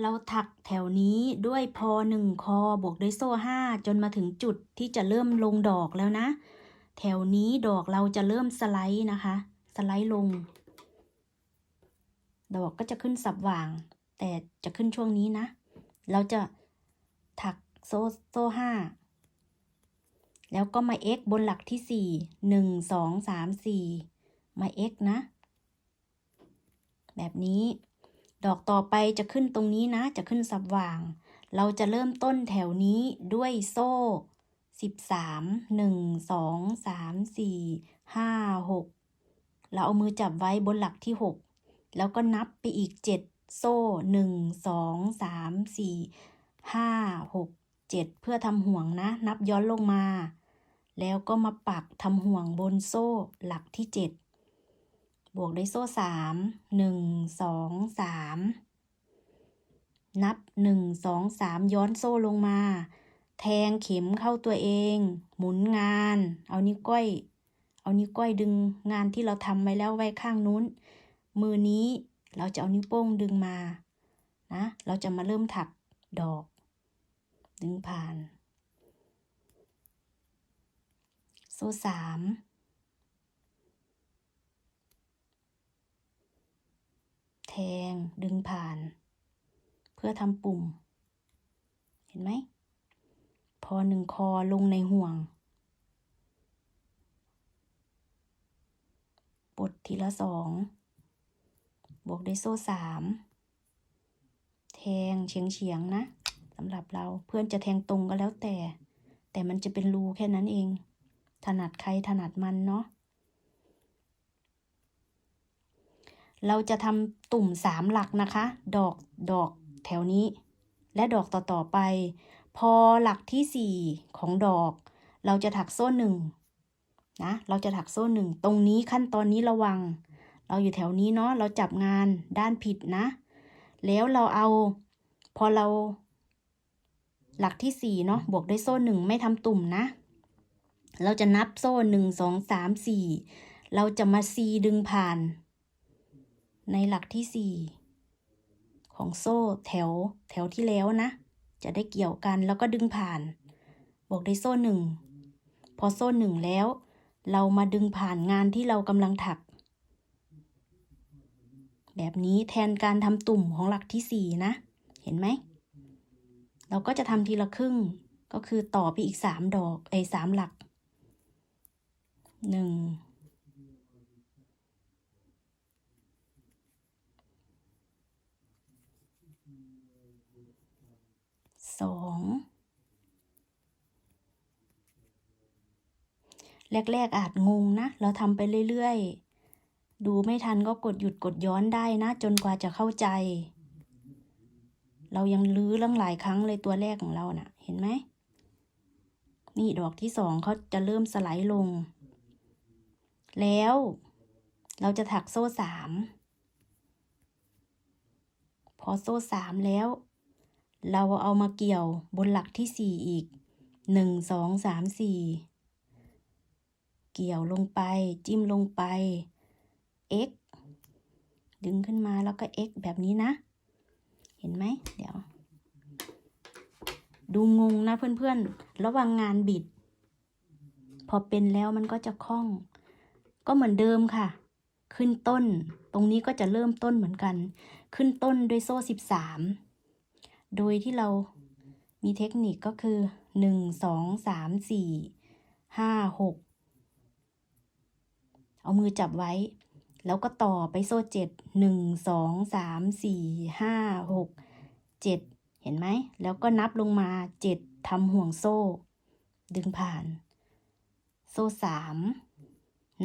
เราถักแถวนี้ด้วยพอหนึ่งคอบวกด้วยโซ่ห้าจนมาถึงจุดที่จะเริ่มลงดอกแล้วนะ แถวนี้ดอกเราจะเริ่มสไลด์นะคะ สไลด์ลง ดอกก็จะขึ้นสับหว่าง แต่จะขึ้นช่วงนี้นะ เราจะถักโซ่โซ่ห้าแล้วก็มา x บนหลักที่สี่หนึ่งสองสามสี่มา x นะ แบบนี้ ดอกต่อไปจะขึ้นตรงนี้นะ จะขึ้นสับหว่าง เราจะเริ่มต้นแถวนี้ด้วยโซ่สิบสามหนึ่งสองสามสี่ห้าหกเราเอามือจับไว้บนหลักที่หกแล้วก็นับไปอีกเจ็ดโซ่หนึ่งสองสามสี่ห้าหกเพื่อทำห่วงนะ นับย้อนลงมา แล้วก็มาปักทำห่วงบนโซ่หลักที่เจ็ด บวกด้วยโซ่สามหนึ่งสองสามนับหนึ่งสองสามย้อนโซ่ลงมา แทงเข็มเข้าตัวเอง หมุนงาน เอานิ้วก้อย เอานิ้วก้อยดึงงานที่เราทำไว้แล้วไว้ข้างนู้น มือนี้เราจะเอานิ้วโป้งดึงมานะ เราจะมาเริ่มถักดอก ดึงผ่าน โซ่สาม ทง ดึงผ่าน เพื่อทำปุ่ม เห็นไหม พอหนึ่งคอลงในห่วง ปลดทีละสองบวกด้วยโซ่สามแทงเฉียงเฉียงนะสำหรับเราเพื่อนจะแทงตรงก็แล้วแต่ แต่มันจะเป็นรูแค่นั้นเอง ถนัดใครถนัดมันเนาะ เราจะทำตุ่มสามหลักนะคะ ดอกดอกแถวนี้ และดอกต่อๆไป พอหลักที่สี่ของดอก เราจะถักโซ่หนึ่งนะ เราจะถักโซ่หนึ่งตรงนี้ขั้นตอนนี้ระวัง เราอยู่แถวนี้เนาะ เราจับงานด้านผิดนะ แล้วเราเอา พอเรา หลักที่สี่เนาะ บวกด้วยโซ่หนึ่งไม่ทำตุ่มนะ เราจะนับโซ่หนึ่งสองสามสี่ เราจะมาซีดึงผ่าน ในหลักที่ 4 ของโซ่แถวแถวที่แล้วนะ จะได้เกี่ยวกันแล้วก็ดึงผ่านบอกได้โซ่หนึ่งพอโซ่หนึ่งแล้ว เรามาดึงผ่านงานที่เรากำลังถัก แบบนี้แทนการทำตุ่มของหลักที่ 4 นะ เห็นไหม เราก็จะทำทีละครึ่งก็คือต่อไปอีก 3 ดอกไอ้สามหลัก 1 สองแรก ๆ อาจงงนะ เราทำไปเรื่อยๆ ดูไม่ทันก็กดหยุดกดย้อนได้นะ จนกว่าจะเข้าใจ เรายังลื้อเรื่องหลายครั้งเลยตัวแรกของเรานะ่ะ เห็นไหม นี่ดอกที่สองเขาจะเริ่มสไลด์ลง แล้ว เราจะถักโซ่สาม พอโซ่สามแล้ว เราเอามาเกี่ยวบนหลักที่สี่อีกหนึ่งสองสามสี่เกี่ยวลงไปจิ้มลงไป x ดึงขึ้นมาแล้วก็ x แบบนี้นะ เห็นไหม เดี๋ยว ดูงงนะเพื่อนๆ ระหว่างงานบิด พอเป็นแล้วมันก็จะคล่อง ก็เหมือนเดิมค่ะ ขึ้นต้น ตรงนี้ก็จะเริ่มต้นเหมือนกัน ขึ้นต้นด้วยโซ่สิบสาม โดยที่เรามีเทคนิคก็คือหนึ่งสองสามสี่ห้าหกเอามือจับไว้ แล้วก็ต่อไปโซ่เจ็ดหนึ่งสองสามสี่ห้าหกเจ็ดเห็นไหม แล้วก็นับลงมาเจ็ดทำห่วงโซ่ ดึงผ่าน โซ่สาม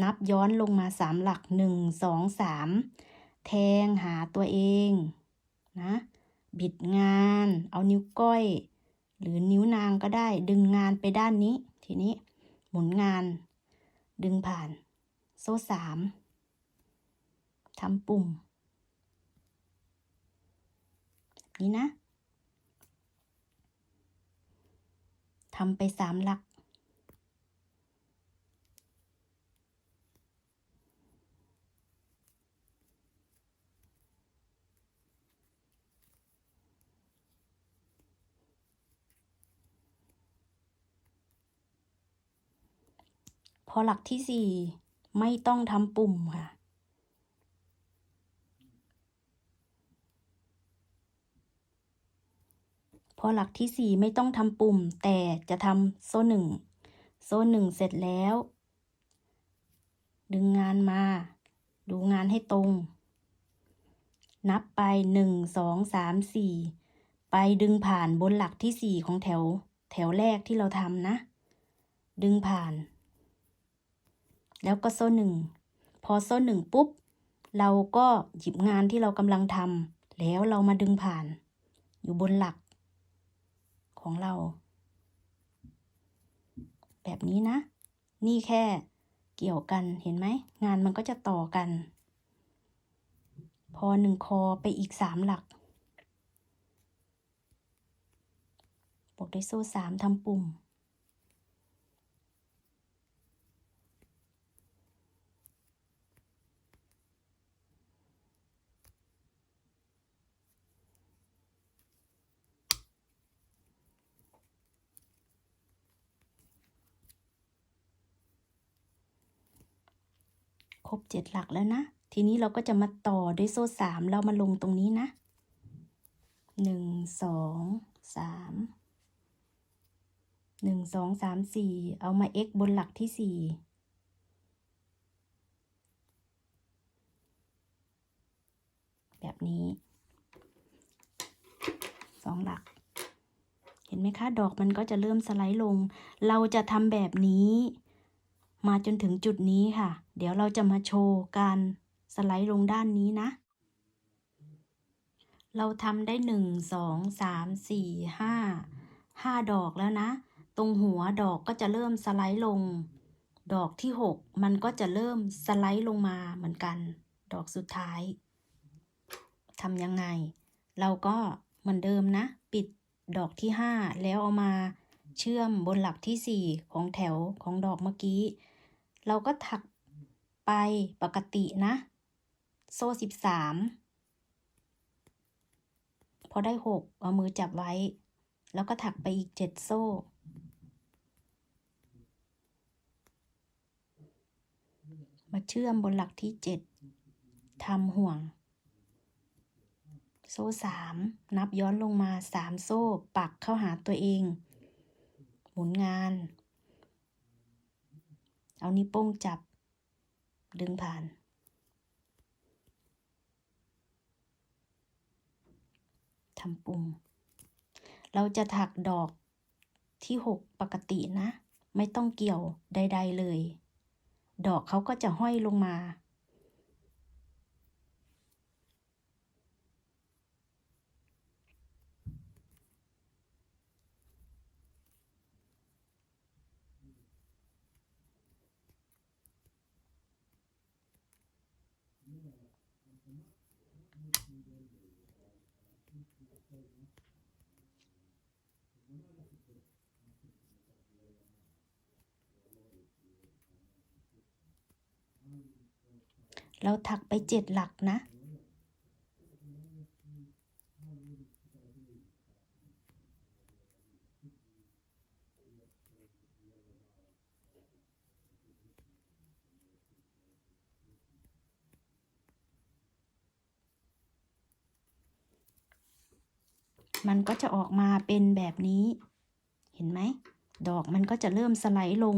นับย้อนลงมาสามหลักหนึ่งสองสามแทงหาตัวเองนะ บิดงาน เอานิ้วก้อย หรือนิ้วนางก็ได้ ดึงงานไปด้านนี้ ทีนี้หมุนงาน ดึงผ่าน โซ่สามทำปุ่มนี้นะทำไปสามหลัก พอหลักที่สี่ไม่ต้องทำปุ่มค่ะ พอหลักที่สี่ไม่ต้องทำปุ่ม แต่จะทำโซ่หนึ่งโซ่หนึ่งเสร็จแล้ว ดึงงานมา ดูงานให้ตรง นับไปหนึ่งสองสามสี่ไปดึงผ่านบนหลักที่สี่ของแถว แถวแรกที่เราทำนะ ดึงผ่าน แล้วก็โซ่หนึ่งพอโซ่หนึ่งปุ๊บ เราก็หยิบงานที่เรากำลังทำแล้วเรามาดึงผ่าน อยู่บนหลัก ของเรา แบบนี้นะ นี่แค่เกี่ยวกันเห็นไหม งานมันก็จะต่อกัน พอหนึ่งคอไปอีกสามหลักบวกด้วยโซ่สามทำปุ่ม ค รบเจ็ดหลักแล้วนะ ทีนี้เราก็จะมาต่อด้วยโซ่สามเรามาลงตรงนี้นะหนึ่งสองสามหนึ่งสองสามสี่เอามา x บนหลักที่สี่แบบนี้สองหลัก เห็นไหมคะ ดอกมันก็จะเริ่มสไลด์ลง เราจะทำแบบนี้ มาจนถึงจุดนี้ค่ะ เดี๋ยวเราจะมาโชว์การสไลด์ลงด้านนี้นะ เราทำได้หนึ่งสองสามสี่ห้าห้าดอกแล้วนะ ตรงหัวดอกก็จะเริ่มสไลด์ลง ดอกที่หกมันก็จะเริ่มสไลด์ลงมาเหมือนกัน ดอกสุดท้ายทำยังไง เราก็เหมือนเดิมนะ ปิดดอกที่ห้าแล้วเอามาเชื่อมบนหลักที่สี่ของแถวของดอกเมื่อกี้ เราก็ถักไปปกตินะ โซ่สิบสามพอได้หกเอามือจับไว้ แล้วก็ถักไปอีกเจ็ดโซ่ มาเชื่อมบนหลักที่เจ็ดทำห่วง โซ่สามนับย้อนลงมาสามโซ่ปักเข้าหาตัวเอง หมุนงาน เอานิ้วโป้งจับ ดึงผ่าน ทำปุ่ม เราจะถักดอกที่หกปกตินะ ไม่ต้องเกี่ยวใด ๆเลย ดอกเขาก็จะห้อยลงมา เราถักไปเจ็ดหลักนะ มันก็จะออกมาเป็นแบบนี้ เห็นไหม ดอกมันก็จะเริ่มสไลด์ลง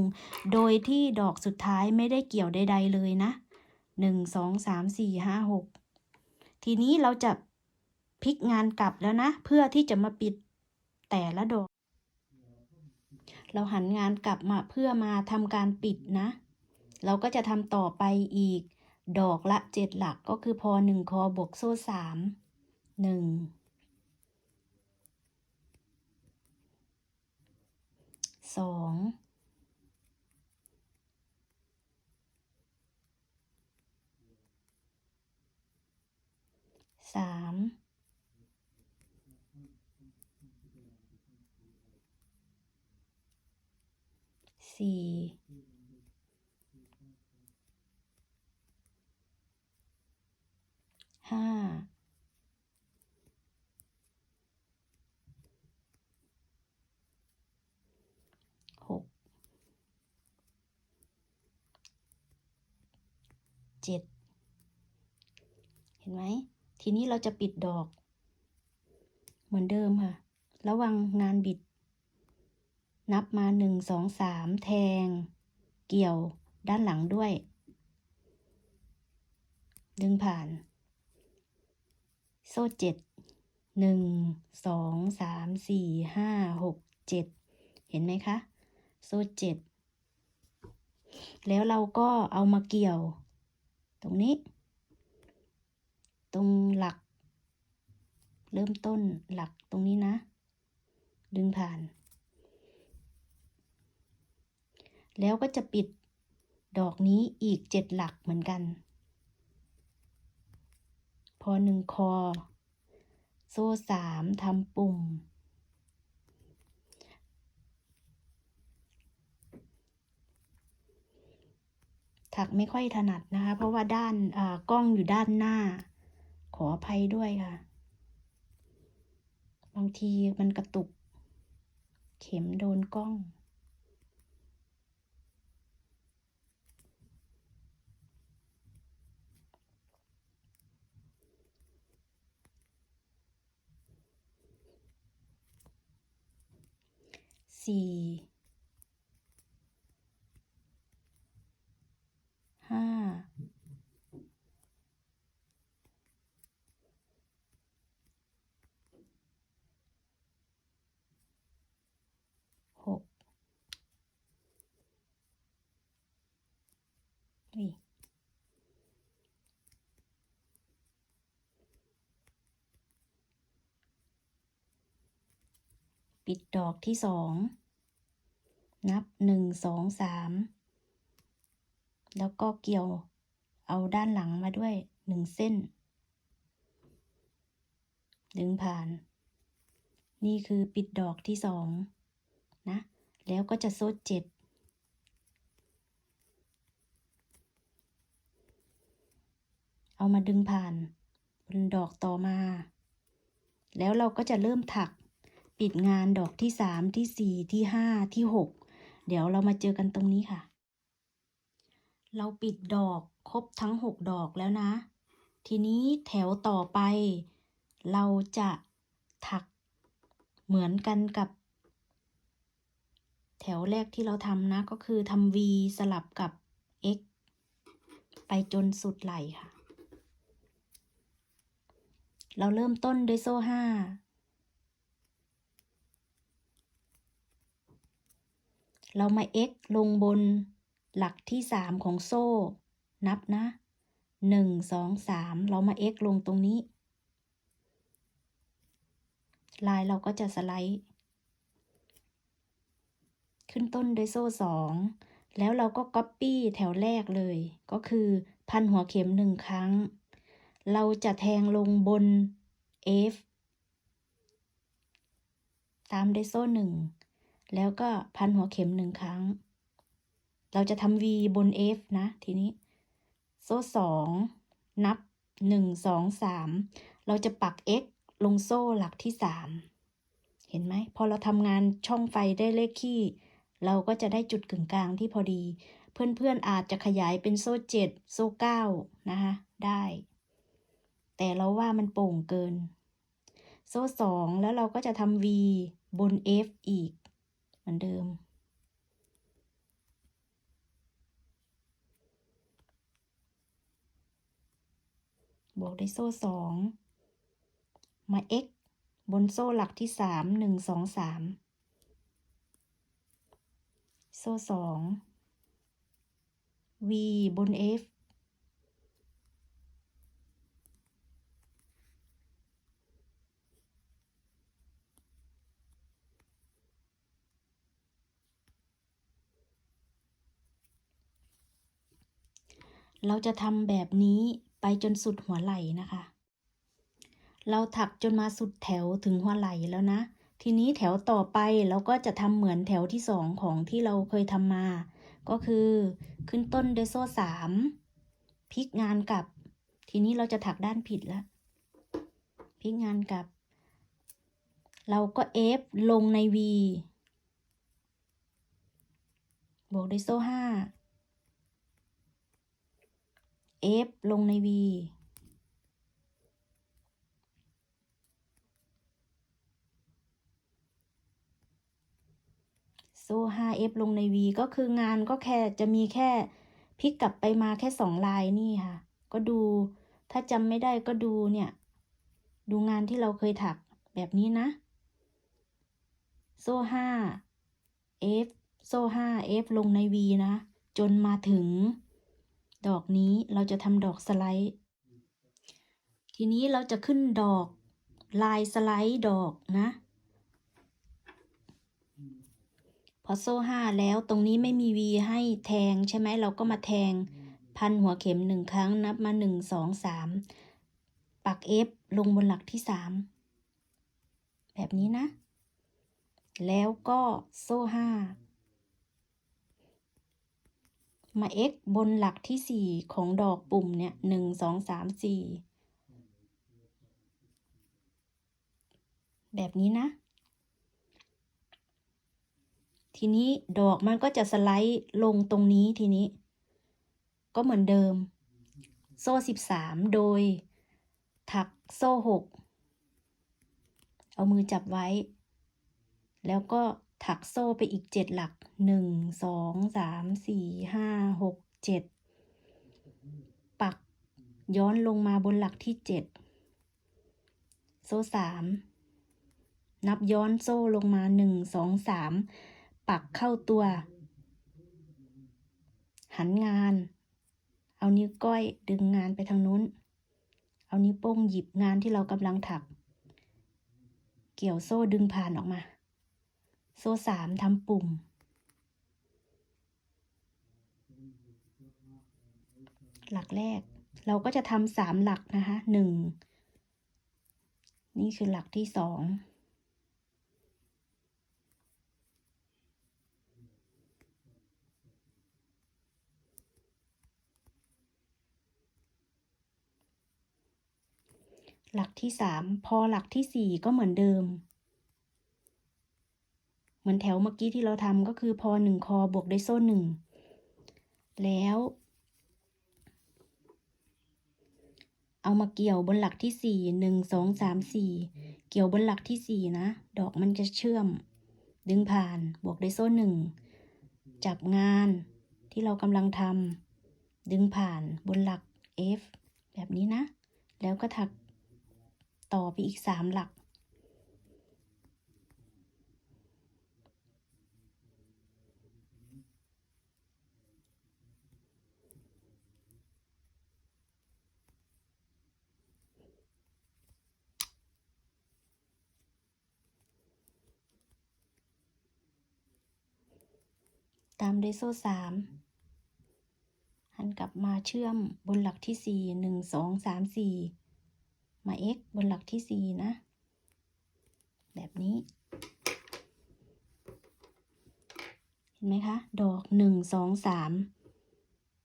โดยที่ดอกสุดท้ายไม่ได้เกี่ยวใด ๆ เลยนะ หนึ่งสองสามสี่ห้าหกทีนี้เราจะพลิกงานกลับแล้วนะ เพื่อที่จะมาปิดแต่ละดอก เราหันงานกลับมาเพื่อมาทำการปิดนะ เราก็จะทำต่อไปอีก ดอกละเจ็ดหลักก็คือพอหนึ่งคอบวกโซ่สามหนึ่งสอง สามสี่ห้าหกเจ็ดเห็นไหม ทีนี้เราจะปิดดอก เหมือนเดิมค่ะ ระวังงานบิด นับมาหนึ่งสองสามแทง เกี่ยวด้านหลังด้วย ดึงผ่าน โซ่เจ็ดหนึ่งสองสามสี่ห้าหกเจ็ดเห็นไหมคะ โซ่เจ็ดแล้วเราก็เอามาเกี่ยว ตรงนี้ ตรงหลัก เริ่มต้นหลักตรงนี้นะ ดึงผ่าน แล้วก็จะปิดดอกนี้อีกเจ็ดหลักเหมือนกัน พอหนึ่งคอ โซ่สามทำปุ่ม ถักไม่ค่อยถนัดนะคะ เพราะว่าด้านกล้องอยู่ด้านหน้า ขออภัยด้วยค่ะ บางทีมันกระตุก เข็มโดนกล้อง สี่ ห้า หกนี่ ปิดดอกที่สองนับหนึ่งสองสามแล้วก็เกี่ยวเอาด้านหลังมาด้วยหนึ่งเส้น ดึงผ่าน นี่คือปิดดอกที่สองนะ แล้วก็จะโซ่เจ็ดเอามาดึงผ่านบนดอกต่อมา แล้วเราก็จะเริ่มถัก ปิดงานดอกที่สามที่สี่ที่ห้าที่หกเดี๋ยวเรามาเจอกันตรงนี้ค่ะ เราปิดดอกครบทั้งหกดอกแล้วนะ ทีนี้แถวต่อไป เราจะถักเหมือนกันกับ แถวแรกที่เราทำนะก็คือทำ V สลับกับ X ไปจนสุดไหลค่ะ เราเริ่มต้นด้วยโซ่ห้า เรามา x ลงบนหลักที่สามของโซ่ นับนะหนึ่งสองสามเรามา x ลงตรงนี้ ลายเราก็จะสไลด์ ขึ้นต้นด้วยโซ่สองแล้วเราก็ก๊อปปี้แถวแรกเลย ก็คือพันหัวเข็มหนึ่งครั้ง เราจะแทงลงบน F ตามด้วยโซ่หนึ่ง แล้วก็พันหัวเข็มหนึ่งครั้ง เราจะทำ V บน F นะ ทีนี้ โซ่สองนับหนึ่งสองสามเราจะปัก X ลงโซ่หลักที่สามเห็นไหมพอเราทำงานช่องไฟได้เลขขี้ เราก็จะได้จุดกึ่งกลางที่พอดี เพื่อนๆอาจจะขยายเป็นโซ่เจ็ดโซ่เก้านะคะได้ แต่เราว่ามันโป่งเกิน โซ่สองแล้วเราก็จะทำ V บน F อีก เหมือนเดิม บวกด้วยโซ่สองมา x บนโซ่หลักที่สามหนึ่งสองสามโซ่สอง v บน f เราจะทำแบบนี้ไปจนสุดหัวไหล่นะคะ เราถักจนมาสุดแถวถึงหัวไหล่แล้วนะ ทีนี้แถวต่อไปเราก็จะทำเหมือนแถวที่สองของที่เราเคยทำมา ก็คือขึ้นต้นด้วยโซ่สามพลิกงานกลับ ทีนี้เราจะถักด้านผิดล้วพลิกงานกลับ เราก็เอฟลงใน V บวกด้วยโซ่ห้า F ลงใน V โซ่ 5F ลงใน V ก็คืองานก็แค่จะมีแค่พลิกกลับไปมาแค่สองลายนี่ค่ะ ก็ดูถ้าจำไม่ได้ก็ดูเนี่ย ดูงานที่เราเคยถักแบบนี้นะ โซ่ 5F โซ่ 5F ลงใน V นะ จนมาถึง ดอกนี้เราจะทำดอกสไลด์ ทีนี้เราจะขึ้นดอกลายสไลด์ดอกนะ พอโซ่ห้าแล้วตรงนี้ไม่มี V ให้แทงใช่ไหมเราก็มาแทงพันหัวเข็มหนึ่งครั้งนับมาหนึ่งสองสามปัก F ลงบนหลักที่สามแบบนี้นะ แล้วก็โซ่ห้า มา x บนหลักที่สี่ของดอกปุ่มเนี่ยหนึ่งสองสามสี่แบบนี้นะ ทีนี้ดอกมันก็จะสไลด์ลงตรงนี้ทีนี้ ก็เหมือนเดิม โซ่สิบสามโดย ถักโซ่หกเอามือจับไว้ แล้วก็ ถักโซ่ไปอีกเจ็ดหลักหนึ่งสองสามสี่ห้าหกเจ็ดปักย้อนลงมาบนหลักที่เจ็ดโซ่สามนับย้อนโซ่ลงมาหนึ่งสองสามปักเข้าตัว หันงาน เอานิ้วก้อยดึงงานไปทางนู้น เอานิ้วโป้งหยิบงานที่เรากำลังถัก เกี่ยวโซ่ดึงผ่านออกมา โซ่สามทำปุ่ม หลักแรก เราก็จะทำสามหลักนะคะหนึ่งนี่คือหลักที่สองหลักที่สามพอหลักที่สี่ก็เหมือนเดิม เหมือนแถวเมื่อกี้ที่เราทำก็คือพอหนึ่งคอบวกด้วยโซ่หนึ่งแล้ว เอามาเกี่ยวบนหลักที่สี่หนึ่งสองสามสี่เกี่ยวบนหลักที่สี่นะ ดอกมันจะเชื่อม ดึงผ่านบวกด้วยโซ่หนึ่งจับงานที่เรากำลังทำดึงผ่านบนหลัก F แบบนี้นะ แล้วก็ถักต่อไปอีกสามหลัก ตามด้วยโซ่สามหันกลับมาเชื่อมบนหลักที่สี่หนึ่งสองสามสี่มา x บนหลักที่สี่นะ แบบนี้ เห็นไหมคะ ดอกหนึ่งสองสาม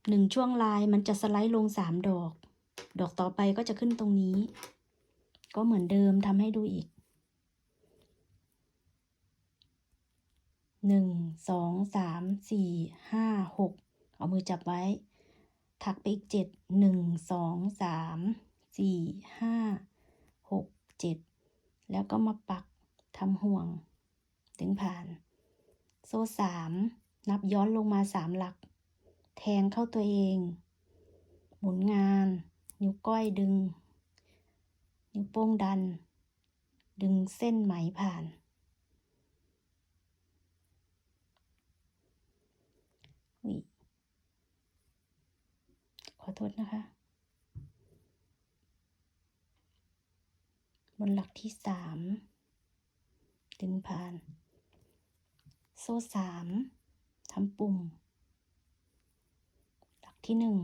หนึ่งช่วงลายมันจะสไลด์ลงสามดอก ดอกต่อไปก็จะขึ้นตรงนี้ ก็เหมือนเดิมทำให้ดูอีก หนึ่งสองสามสี่ห้าหกเอามือจับไว้ ถักไปอีกเจ็ดหนึ่งสองสามสี่ห้าหกเจ็ดแล้วก็มาปักทำห่วง ถึงผ่าน โซ่สามนับย้อนลงมาสามหลัก แทงเข้าตัวเอง หมุนงาน นิ้วก้อยดึง นิ้วโป้งดัน ดึงเส้นไหมผ่าน อุ๊ยขอโทษนะคะ บนหลักที่สามดึงผ่าน โซ่สามทำปุ่ม หลักที่หนึ่ง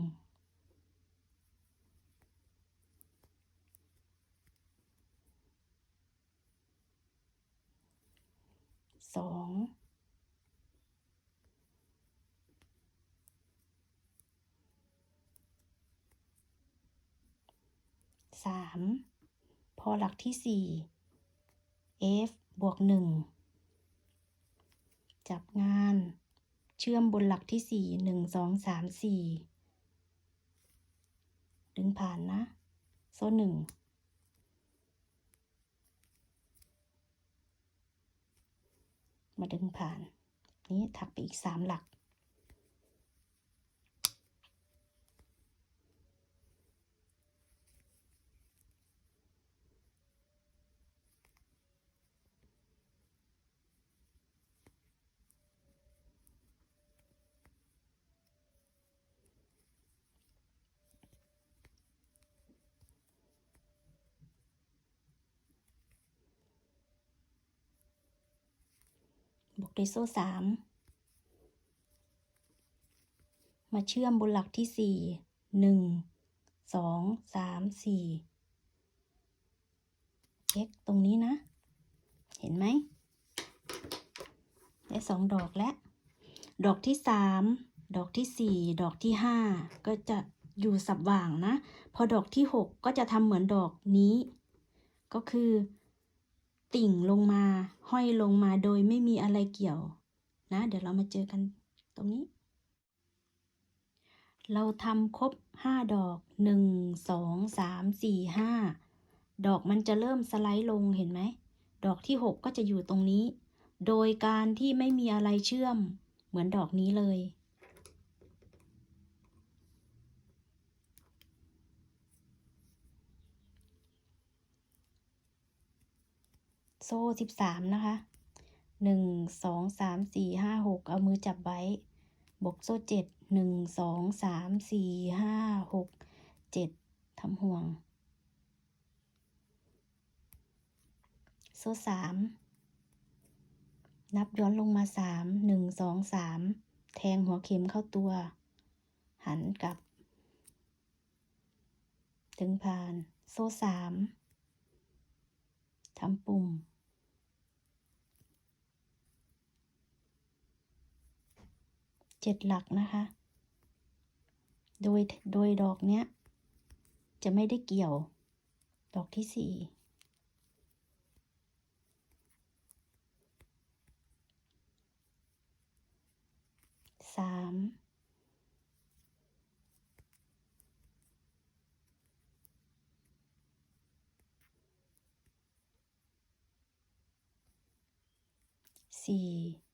สอง สามพอหลักที่สี่ F บวกหนึ่งจับงาน เชื่อมบนหลักที่สี่หนึ่งสองสามสี่ดึงผ่านนะ โซ่หนึ่งมาดึงผ่าน นี้ถักไปอีกสามหลัก บวกด้วยโซ่สามมาเชื่อมบนหลักที่สี่หนึ่งสองสามสี่เช็คตรงนี้นะ เห็นไหม ได้สองดอกแล้ว ดอกที่สามดอกที่สี่ดอกที่ห้าก็จะอยู่สับว่างนะ พอดอกที่หกก็จะทำเหมือนดอกนี้ ก็คือ ติ่งลงมา ห้อยลงมาโดยไม่มีอะไรเกี่ยว นะ เดี๋ยวเรามาเจอกันตรงนี้ เราทำครบห้าดอกหนึ่งสองสามสี่ห้าดอกมันจะเริ่มสไลด์ลงเห็นไหม ดอกที่หกก็จะอยู่ตรงนี้ โดยการที่ไม่มีอะไรเชื่อม เหมือนดอกนี้เลย โซ่สิบสามนะคะหนึ่งสองสามสี่ห้าหกเอามือจับไว้บวกโซ่เจ็ดหนึ่งสองสามสี่ห้าหกเจ็ดทำห่วง โซ่สามนับย้อนลงมาสามหนึ่งสองสามแทงหัวเข็มเข้าตัว หันกลับ ถึงผ่าน โซ่สามทำปุ่ม เจ็ดหลักนะคะ โดยโดยดอกเนี้ย จะไม่ได้เกี่ยว ดอกที่สี่สามสี่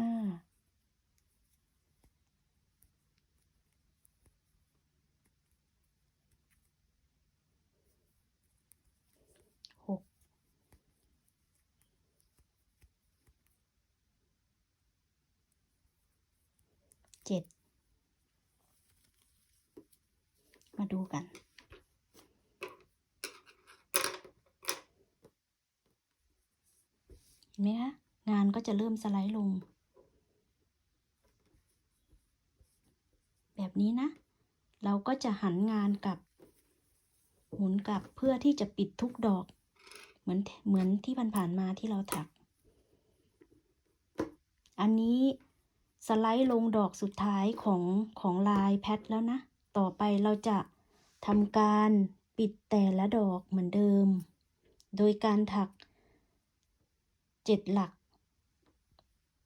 ห้าหกเจ็ดมาดูกันเห็นไหมคะงานก็จะเริ่มสไลด์ลง แบบนี้นะ เราก็จะหันงานกลับ หมุนกลับเพื่อที่จะปิดทุกดอก เหมือนเหมือนที่ผ่านๆมาที่เราถัก อันนี้สไลด์ลงดอกสุดท้ายของของลายแพทแล้วนะ ต่อไปเราจะทำการปิดแต่ละดอกเหมือนเดิม โดยการถักเจ็ดหลัก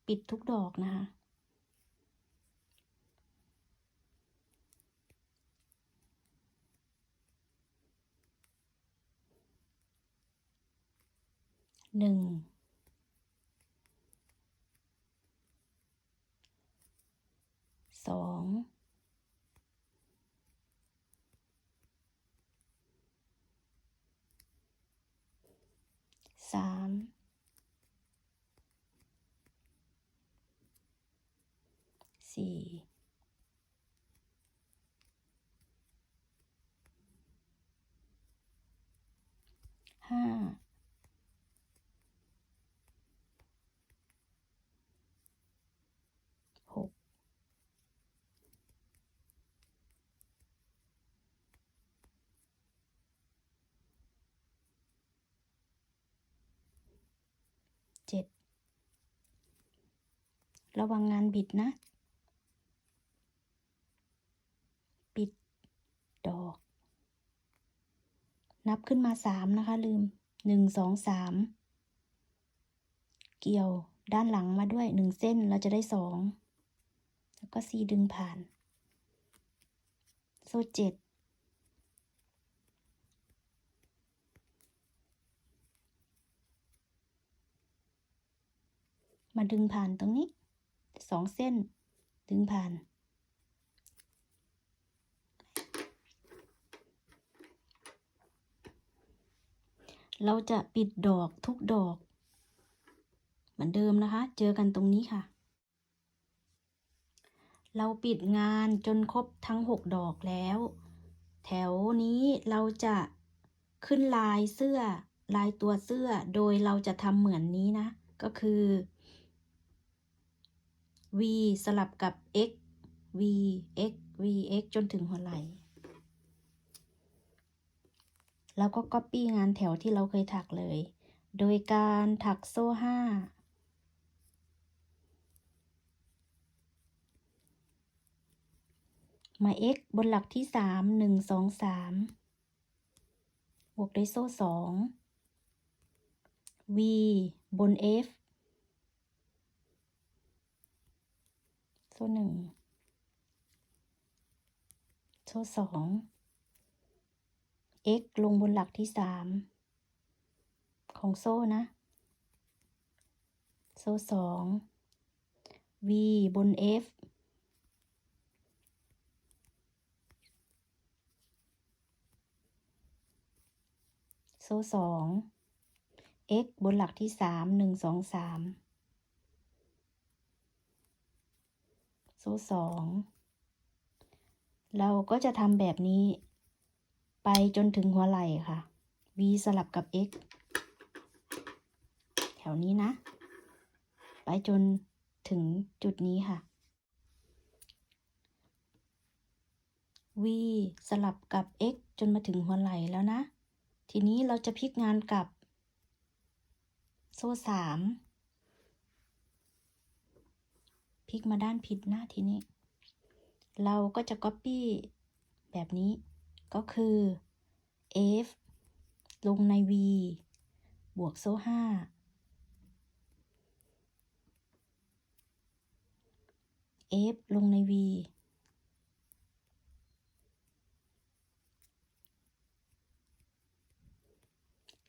ปิดทุกดอกนะคะ หนึ่งสองสามสี่ ห้า หก เจ็ด ระวังงานบิดนะปิด ดอก นับขึ้นมาสามนะคะลืมหนึ่งสองสามเกี่ยวด้านหลังมาด้วยหนึ่งเส้นเราจะได้สองแล้วก็ซีดึงผ่าน โซ่เจ็ดมาดึงผ่านตรงนี้ สองเส้นดึงผ่าน เราจะปิดดอกทุกดอก เหมือนเดิมนะคะ เจอกันตรงนี้ค่ะ เราปิดงานจนครบทั้งหกดอกแล้ว แถวนี้เราจะขึ้นลายเสื้อลายตัวเสื้อโดยเราจะทำเหมือนนี้นะ ก็คือ v สลับกับ x v x v x จนถึงหัวไหล่แล้วก็ copy งานแถวที่เราเคยถักเลย โดยการถักโซ่ห้ามา x บนหลักที่สามหนึ่งสองสามบวกด้วยโซ่สอง v บน f โซ่หนึ่งโซ่สอง x ลงบนหลักที่สามของโซ่นะ โซ่สอง v บน f โซ่สอง x บนหลักที่สามหนึ่งสองสาม โซ่สองเราก็จะทำแบบนี้ ไปจนถึงหัวไหล่ค่ะ v สลับกับ x แถวนี้นะ ไปจนถึงจุดนี้ค่ะ v สลับกับ x จนมาถึงหัวไหล่แล้วนะ ทีนี้เราจะพลิกงานกับ โซ่สาม พลิกมาด้านผิดหนะทีนี้ เราก็จะ copy แบบนี้ก็คือ f ลงใน v บวกโซ่ห้า f ลงใน v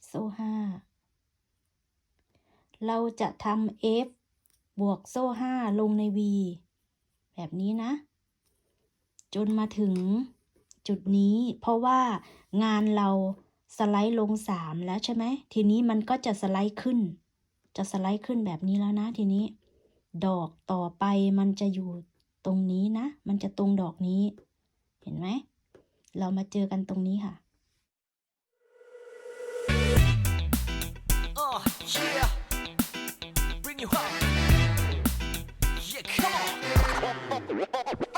โซ่ห้าเราจะทำ f บวกโซ่ห้าลงใน v แบบนี้นะ จนมาถึงจุดนี้เพราะว่างานเราสไลด์ลงสามแล้วใช่ไหม ทีนี้มันก็จะสไลด์ขึ้น จะสไลด์ขึ้นแบบนี้แล้วนะทีนี้ ดอกต่อไปมันจะอยู่ตรงนี้นะ มันจะตรงดอกนี้ เห็นไหม เรามาเจอกันตรงนี้ค่ะ Whoa!